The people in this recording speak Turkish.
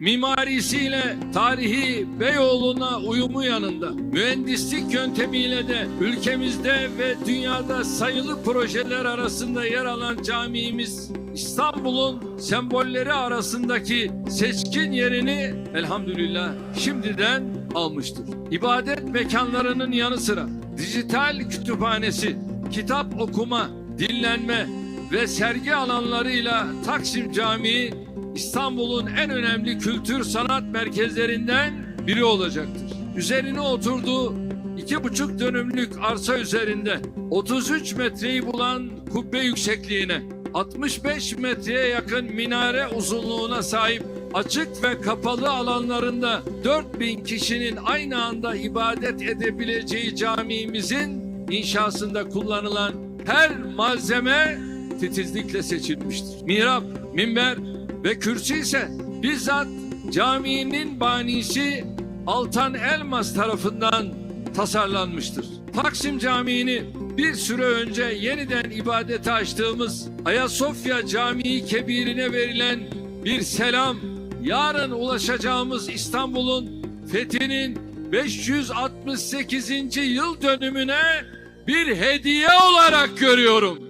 mimarisiyle tarihi Beyoğlu'na uyumu yanında mühendislik yöntemiyle de ülkemizde ve dünyada sayılı projeler arasında yer alan camimiz İstanbul'un sembolleri arasındaki seçkin yerini elhamdülillah şimdiden almıştır. İbadet mekanlarının yanı sıra dijital kütüphanesi, kitap okuma, dinlenme ve sergi alanlarıyla Taksim Camii İstanbul'un en önemli kültür sanat merkezlerinden biri olacaktır. Üzerine oturduğu iki buçuk dönümlük arsa üzerinde 33 metreyi bulan kubbe yüksekliğine 65 metreye yakın minare uzunluğuna sahip açık ve kapalı alanlarında 4000 kişinin aynı anda ibadet edebileceği camimizin inşasında kullanılan her malzeme titizlikle seçilmiştir. Mihrap, minber ve kürsü ise bizzat caminin banisi Altan Elmas tarafından tasarlanmıştır. Taksim Camii'ni bir süre önce yeniden ibadete açtığımız Ayasofya Camii Kebir'ine verilen bir selam, yarın ulaşacağımız İstanbul'un fethinin 568. yıl dönümüne bir hediye olarak görüyorum.